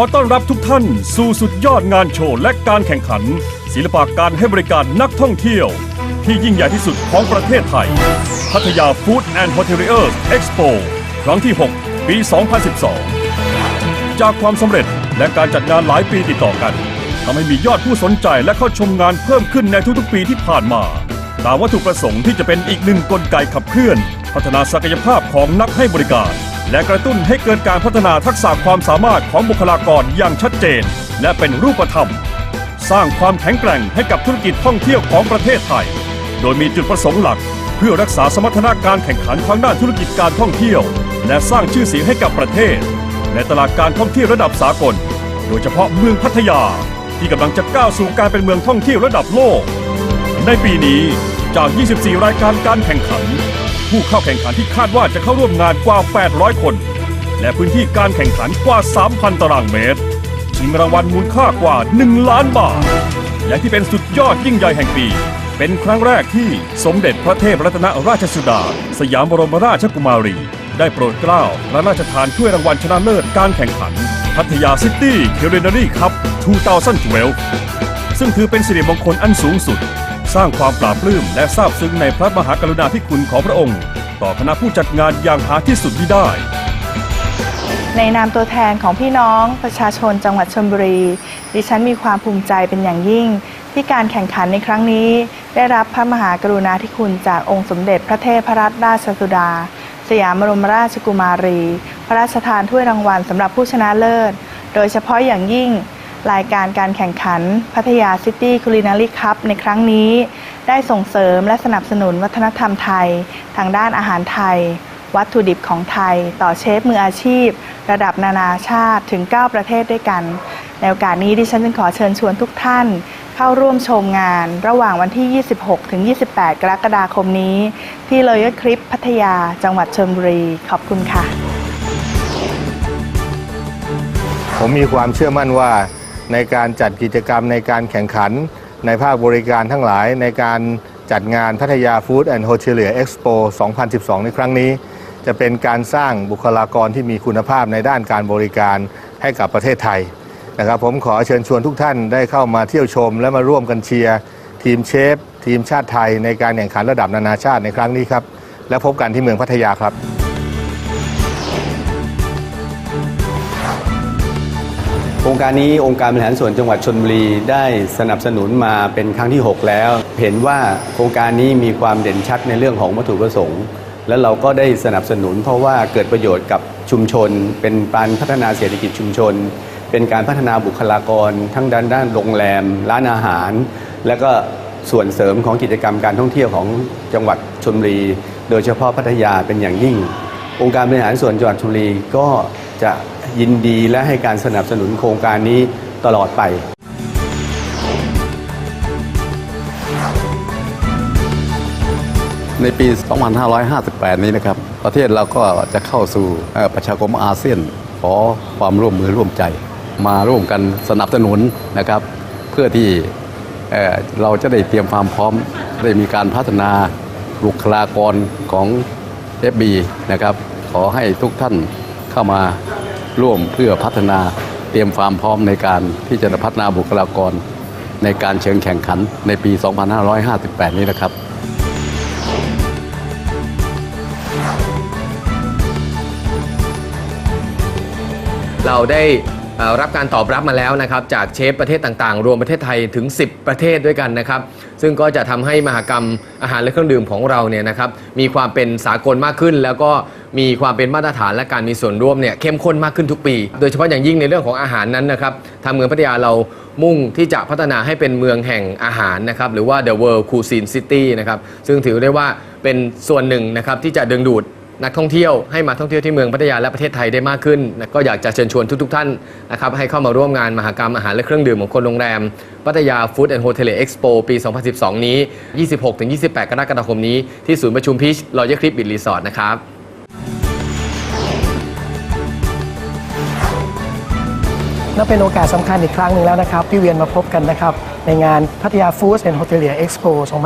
อต้อนรับทุกท่านสู่สุดยอดงานโชว์และการแข่งขัน ศิลปะการให้บริการนักท่องเที่ยว ที่ยิ่งใหญ่ที่สุดของประเทศไทย พัทยาฟู้ดแอนด์ h อ t เ l เ r อร์เอ็กซ์โปครั้งที่ 6 ปี 2012 จากความสำเร็จและการจัดงานหลายปีติดต่อกันทำให้มียอดผู้สนใจและเข้าชมงานเพิ่มขึ้นในทุกๆปีที่ผ่านมา ตามวัตถุประสงค์ที่จะเป็นอีกหนึ่งกลไกขับเคลื่อน พัฒนาศักยภาพของนักให้บริการ และกระตุ้นให้เกิดการพัฒนาทักษะความสามารถของบุคลากรอย่างชัดเจน และเป็นรูปธรรม สร้างความแข็งแกร่งให้กับธุรกิจท่องเที่ยวของประเทศไทย โดยมีจุดประสงค์หลัก เพื่อรักษาสมรรถนะการแข่งขันทางด้านธุรกิจการท่องเที่ยว และสร้างชื่อเสียงให้กับประเทศ ในตลาดการท่องเที่ยวระดับสากล โดยเฉพาะเมืองพัทยา ที่กำลังจะก้าวสู่การเป็นเมืองท่องเที่ยวระดับโลก ในปีนี้จาก 24 รายการการแข่งขัน ผู้เข้าแข่งขันที่คาดว่าจะเข้าร่วมงานกว่า 800 คน และพื้นที่การแข่งขันกว่า 3,000 ตารางเมตรชิงรางวัลมูลค่ากว่า 1 ล้านบาท และที่เป็นสุดยอดยิ่งใหญ่แห่งปี เป็นครั้งแรกที่สมเด็จพระเทพรัตนราชสุดา สยามบรมราชกุมารี ได้โปรดเกล้าพระราชทานถ้วยรางวัลชนะเลิศการแข่งขัน พัทยาซิตี้เคเรนารีคัพ 2012 ซึ่งถือเป็นสิริมงคลอันสูงสุด สร้างความปราบปลื้มและซาบซึ้งในพระมหากรุณาธิคุณของพระองค์ ต่อคณะผู้จัดงานอย่างหาที่สุดมิได้ ในนามตัวแทนของพี่น้องประชาชนจังหวัดชลบุรี ดิฉันมีความภูมิใจเป็นอย่างยิ่ง ที่การแข่งขันในครั้งนี้ ได้รับพระมหากรุณาธิคุณจากองค์สมเด็จพระเทพรัตนราชสุดา สยามบรมราชกุมารี พระราชทานถ้วยรางวัลสำหรับผู้ชนะเลิศ โดยเฉพาะอย่างยิ่ง รายการการแข่งขัน พัทยาซิตี้คูลินารีคัพในครั้งนี้ ได้ส่งเสริมและสนับสนุนวัฒนธรรมไทย ทางด้านอาหารไทย วัตถุดิบของไทย ต่อเชฟมืออาชีพ ระดับนานาชาติถึง 9 ประเทศด้วยกัน ในโอกาสนี้ดิฉันจึงขอเชิญชวนทุกท่านเข้าร่วมชมงานระหว่างวันที่ 26 ถึง 28 กรกฎาคมนี้ ที่เลยคลิปพัทยา จังหวัดชลบุรี ขอบคุณค่ะ ผมมีความเชื่อมั่นว่า ในการจัดกิจกรรมในการแข่งขัน ในภาคบริการทั้งหลายในการจัดงานพัทยาฟู้ดแอนด์โฮเทลเลียเอ็กซ์โป2012 ในครั้งนี้ จะเป็นการสร้างบุคลากรที่มีคุณภาพในด้านการบริการให้กับประเทศไทยนะครับผมขอเชิญชวนทุกท่านได้เข้ามาเที่ยวชม และมาร่วมกันเชียร์ทีมเชฟ ทีมชาติไทยในการแข่งขันระดับนานาชาติในครั้งนี้ครับ และพบกันที่เมืองพัทยาครับ โครงการนี้องค์การบริหารส่วนจังหวัดชนบุรีได้สนับสนุนมาเป็นครั้งที่ 6 แล้ว เห็นว่าโครงการนี้มีความเด่นชัดในเรื่องของวัตถุประสงค์ และเราก็ได้สนับสนุน เพราะว่าเกิดประโยชน์กับชุมชน เป็นการพัฒนาเศรษฐกิจชุมชน เป็นการพัฒนาบุคลากร ทั้งด้านด้านโรงแรม ร้านอาหาร และก็ส่วนเสริมของกิจกรรมการท่องเที่ยวของจังหวัดชลบุรี โดยเฉพาะพัทยาเป็นอย่างยิ่ง องค์การบริหารส่วนจังหวัดชลบุรีก็จะยินดีและให้การสนับสนุนโครงการนี้ตลอดไปในปี 2558 นี้นะครับ ประเทศเราก็จะเข้าสู่ประชาคมอาเซียน ขอความร่วมมือร่วมใจ มาร่วมกันสนับสนุนนะครับ เพื่อที่เราจะได้เตรียมความพร้อม ได้มีการพัฒนาบุคลากรของ FB นะครับขอให้ทุกท่านเข้ามาร่วมเพื่อพัฒนาเตรียมความพร้อมในการที่จะพัฒนาบุคลากร ในการเชิงแข่งขันในปี 2558 นี้นะครับเราได้รับการตอบรับมาแล้วนะครับจากเชฟประเทศต่างๆ รวมประเทศไทยถึง 10 ประเทศด้วยกันนะครับ ซึ่งก็จะทำให้มหกรรมอาหารและเครื่องดื่มของเราเนี่ยนะครับมีความเป็นสากลมากขึ้น แล้วก็มีความเป็นมาตรฐานและการมีส่วนร่วมเนี่ยเข้มข้นมากขึ้นทุกปี โดยเฉพาะอย่างยิ่งในเรื่องของอาหารนั้นนะครับทางเมืองพัทยาเรามุ่งที่จะพัฒนาให้เป็นเมืองแห่งอาหารนะครับหรือว่า the world cuisine city นะครับซึ่งถือได้ว่าเป็นส่วนหนึ่งนะครับที่จะดึงดูด นักท่องเที่ยวให้มาท่องเที่ยวที่เมืองพัทยาและประเทศไทยได้มากขึ้นนะก็อยากจะเชิญชวนทุก ๆ ท่านนะครับให้เข้ามาร่วมงานมหกรรมอาหารและเครื่องดื่มของคนโรงแรม พัทยาฟู้ดแอนด์โฮเทลเอ็กซ์โปปี 2012 นี้ 26-28 กรกฎาคมนี้ที่ศูนย์ประชุมพิชรอยเยคลิปบิทรีสอร์ทนะครับ นับเป็นโอกาสสำคัญอีกครั้งหนึ่งแล้วนะครับ ที่เวียนมาพบกันนะครับ ในงานพัทยาฟู้ดแอนด์โฮเทลเลียเอ็กซ์โป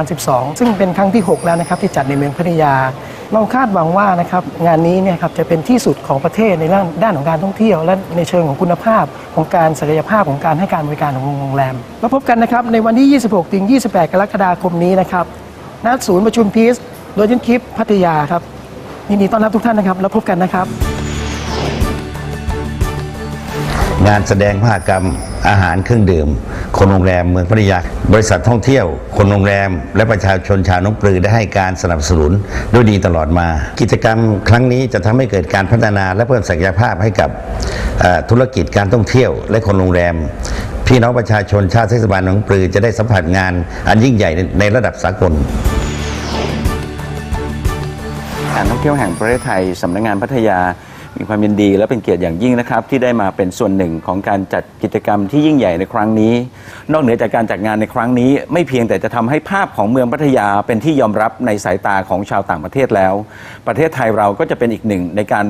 2012 ซึ่งเป็นครั้งที่ 6 แล้วนะครับ ที่จัดในเมืองพัทยา เราคาดหวังว่านะครับ งานนี้เนี่ยครับจะเป็นที่สุดของประเทศในด้านด้านของการท่องเที่ยว และในเชิงของคุณภาพของการศักยภาพของการให้การบริการของโรงแรมแล้วพบกันนะครับในวันที่ 26ถึง28 กรกฎาคมนี้นะครับณศูนย์ประชุมพีซโดยยันคลิปพัทยาครับยินดีต้อนรับทุกท่านนะครับแล้วพบกันนะครับ งานแสดงมหกรรมอาหารเครื่องดื่ม คนโรงแรมเมืองพัทยาบริษัทท่องเที่ยว คนโรงแรม และประชาชนชาวหน้องปลือได้ให้การสนับสนุนด้วยดีตลอดมา กิจกรรมครั้งนี้จะทำให้เกิดการพัฒนาและเพิ่มศักยภาพให้กับธุรกิจการท่องเที่ยว และคนโรงแรมพี่น้องประชาชนชาติเทศบาลหนองปลือจะได้สัมผัสงานอันยิ่งใหญ่ในในระดับสากล การท่องเที่ยวแห่งประเทศไทยสำนักงานพัทยา มีความยินดีและเป็นเกียรติอย่างยิ่งนะครับ ที่ได้มาเป็นส่วนหนึ่งของการจัดกิจกรรมที่ยิ่งใหญ่ในครั้งนี้ นอกเหนือจากการจัดงานในครั้งนี้ ไม่เพียงแต่จะทำให้ภาพของเมืองพัทยาเป็นที่ยอมรับในสายตาของชาวต่างประเทศแล้ว ประเทศไทยเราก็จะเป็นอีกหนึ่งในการ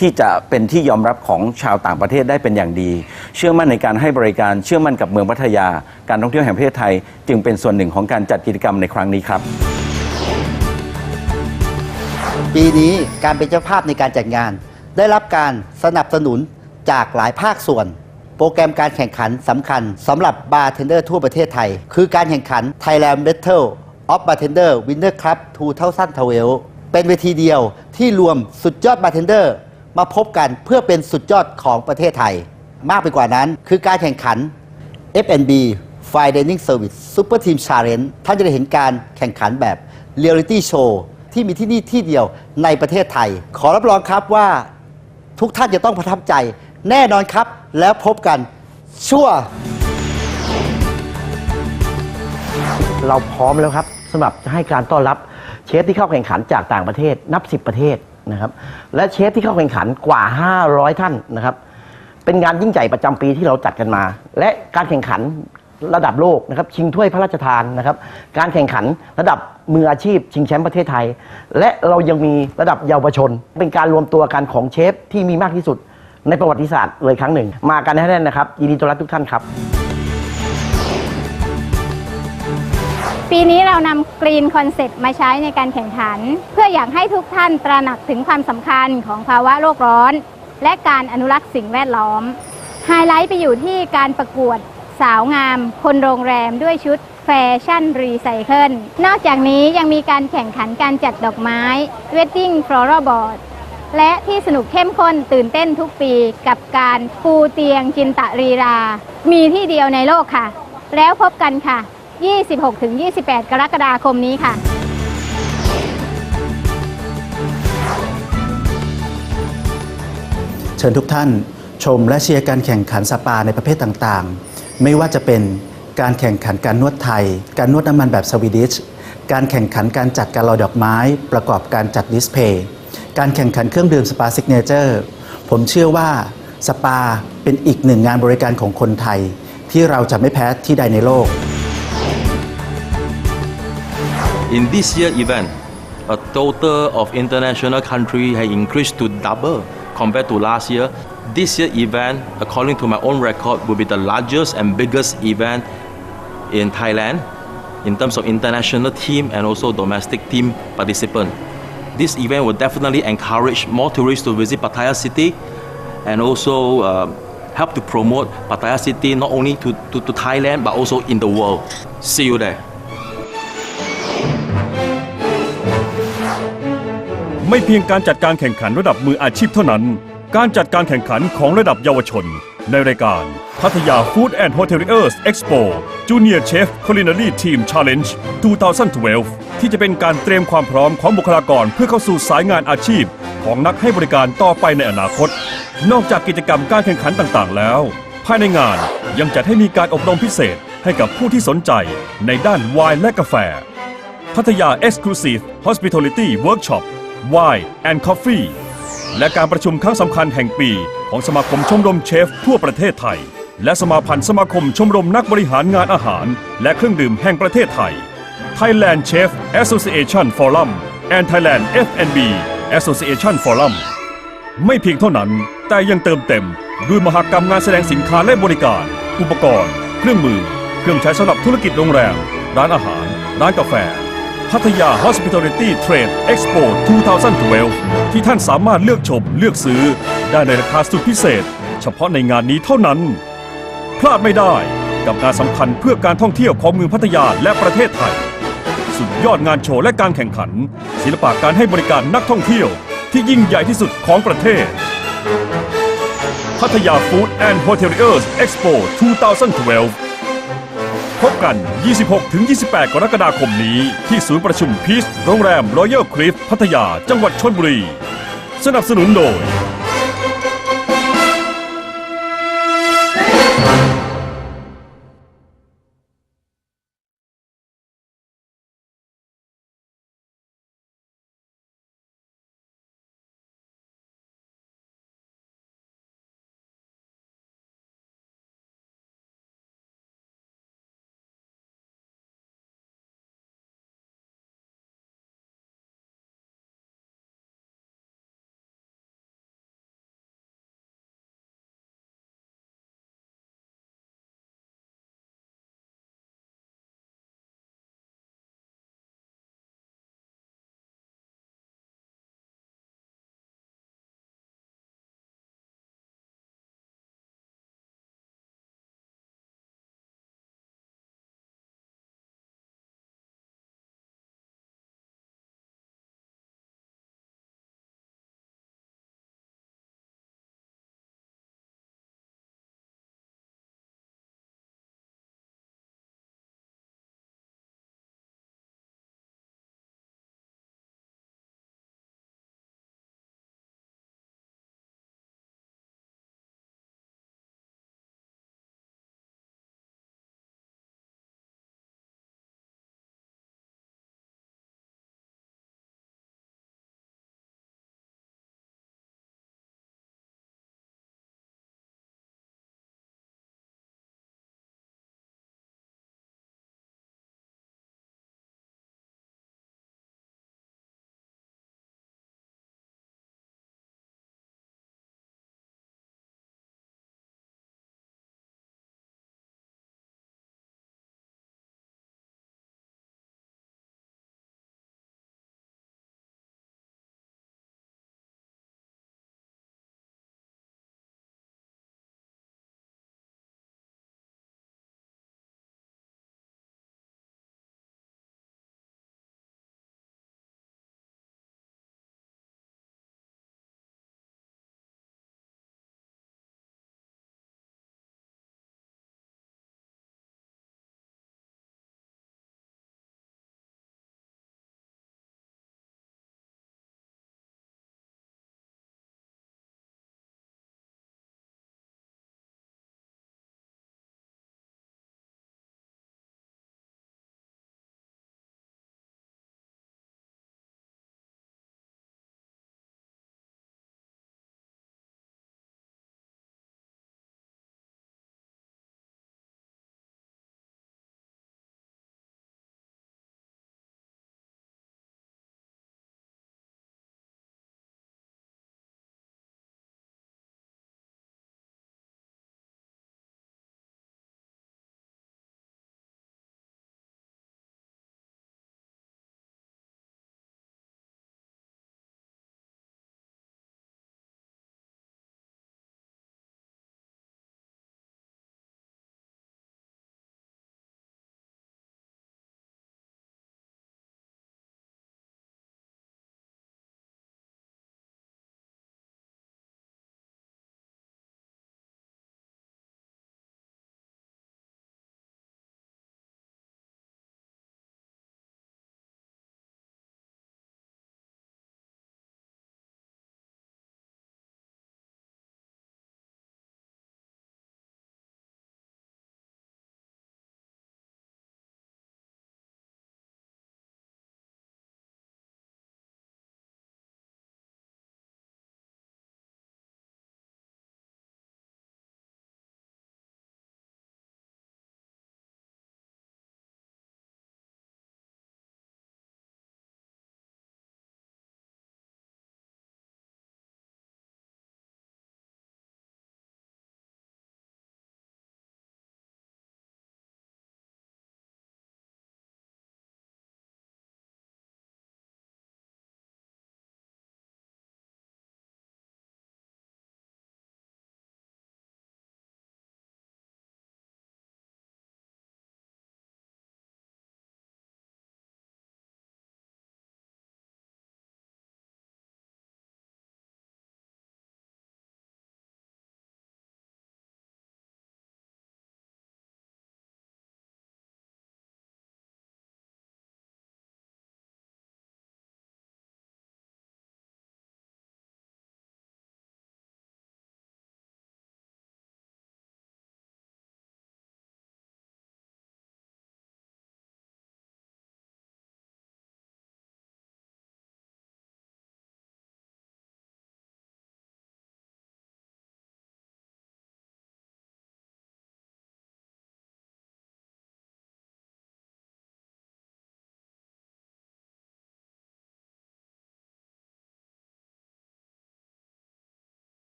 ที่จะเป็นที่ยอมรับของชาวต่างประเทศได้เป็นอย่างดี เชื่อมั่นในการให้บริการเชื่อมั่นกับเมืองพัทยา การท่องเที่ยวแห่งประเทศไทย จึงเป็นส่วนหนึ่งของการจัดกิจกรรมในครั้งนี้ครับ ปีนี้การเป็นเจ้าภาพในการจัดงาน ได้รับการสนับสนุนจากหลายภาคส่วน โปรแกรมการแข่งขันสำคัญสำหรับบาร์เทนเดอร์ทั่วประเทศไทย คือการแข่งขัน Thailand Battle of Bartender Winner Cup 2012เป็นเวทีเดียวที่รวมสุดยอดบาร์เทนเดอร์มาพบกันเพื่อเป็นสุดยอดของประเทศไทย มากไปกว่านั้นคือการแข่งขัน F&B Fine Dining Service Super Team Challenge ท่านจะได้เห็นการแข่งขันแบบ Reality Show ที่มีที่นี่ที่เดียวในประเทศไทย ขอรับรองครับว่า ทุกท่านจะต้องประทับใจ แน่นอนครับ แล้วพบกันชั่ว เราพร้อมแล้วครับสำหรับจะให้การต้อนรับเชฟที่เข้าแข่งขันจากต่างประเทศนับ 10 ประเทศนะครับ และเชฟที่เข้าแข่งขันกว่า 500 ท่านนะครับ เป็นงานยิ่งใหญ่ประจำปีที่เราจัดกันมา และการแข่งขัน ระดับโลกนะครับชิงถ้วยพระราชทานนะครับ การแข่งขันระดับมืออาชีพ ชิงแชมป์ประเทศไทย และเรายังมีระดับเยาวชน เป็นการรวมตัวกันของเชฟที่มีมากที่สุดในประวัติศาสตร์เลยครั้งหนึ่ง มากันให้แน่นนะครับ ยินดีต้อนรับทุกท่านครับ ปีนี้เรานำกรีนคอนเซ็ปต์มาใช้ในการแข่งขัน เพื่ออยากให้ทุกท่านตระหนักถึงความสำคัญของภาวะโลกร้อน และการอนุรักษ์สิ่งแวดล้อมไฮไลท์ไปอยู่ที่การประกวด สาวงาม คนโรงแรมด้วยชุดแฟชั่นรีไซเคิล นอกจากนี้ยังมีการแข่งขันการจัดดอกไม้ Wedding Floral Board และที่สนุกเข้มข้นตื่นเต้นทุกปีกับการปูเตียงจินตะรีรา มีที่เดียวในโลกค่ะ แล้วพบกันค่ะ 26-28 กรกฎาคมนี้ค่ะเชิญทุกท่านชมและเชียร์การแข่งขันสปาในประเภทต่างๆ ไม่ว่าจะเป็นการแข่งขันการนวดไทย การนวดน้ำมันแบบสวีดิช การแข่งขันการจัดการลอยดอกไม้ ประกอบการจัดดิสเพย์ การแข่งขันเครื่องดื่มสปาซิกเนเจอร์ ผมเชื่อว่าสปาเป็นอีกหนึ่งงานบริการของคนไทย ที่เราจะไม่แพ้ที่ใดในโลก In this year event, a total of international country has increased to double compared to last year. This year event, according to my own record, will be the largest and biggest event in Thailand in terms of international team and also domestic team participant. This event will definitely encourage more tourists to visit Pattaya City and also uh, help to promote Pattaya City not only to, to, to Thailand but also in the world. See you there. ไม่เพียงการจัดการแข่งขันระดับมืออาชีพเท่านั้น การจัดการแข่งขันของระดับเยาวชน ในรายการพัทยา Food and Hoteliers Expo Junior Chef Culinary Team Challenge 2012 ที่จะเป็นการเตรียมความพร้อมของบุคลากรเพื่อเข้าสู่สายงานอาชีพ ของนักให้บริการต่อไปในอนาคต นอกจากกิจกรรมการแข่งขันต่างๆ แล้ว ภายในงานยังจัดให้มีการอบรมพิเศษให้กับผู้ที่สนใจในด้านไวน์และกาแฟ พัทยา Exclusive Hospitality Workshop Wine and Coffee และการประชุมครั้งสำคัญแห่งปีของสมาคมชมรมเชฟทั่วประเทศไทย และสมาพันธ์สมาคมชมรมนักบริหารงานอาหาร และเครื่องดื่มแห่งประเทศไทย Thailand Chef Association Forum and Thailand F&B Association Forum ไม่เพียงเท่านั้น แต่ยังเติมเต็ม ด้วยมหกรรมงานแสดงสินค้าและบริการ อุปกรณ์ เครื่องมือ เครื่องใช้สำหรับธุรกิจโรงแรม ร้านอาหาร ร้านกาแฟ พัทยา Hospitality Trade Expo 2012 ที่ท่านสามารถเลือกชมเลือกซื้อ ได้ในราคาสุดพิเศษ เฉพาะในงานนี้เท่านั้น พลาดไม่ได้กับงานสำคัญเพื่อการท่องเที่ยวของเมืองพัทยาและประเทศไทย สุดยอดงานโชว์และการแข่งขัน ศิลปะการให้บริการนักท่องเที่ยว ที่ยิ่งใหญ่ที่สุดของประเทศ พัทยา Food and Hoteliers Expo 2012 พบกัน 26-28 กรกฎาคมนี้ ที่ศูนย์ประชุมพีชโรงแรมรอยัลคลิฟพัทยา จังหวัดชลบุรี สนับสนุนโดย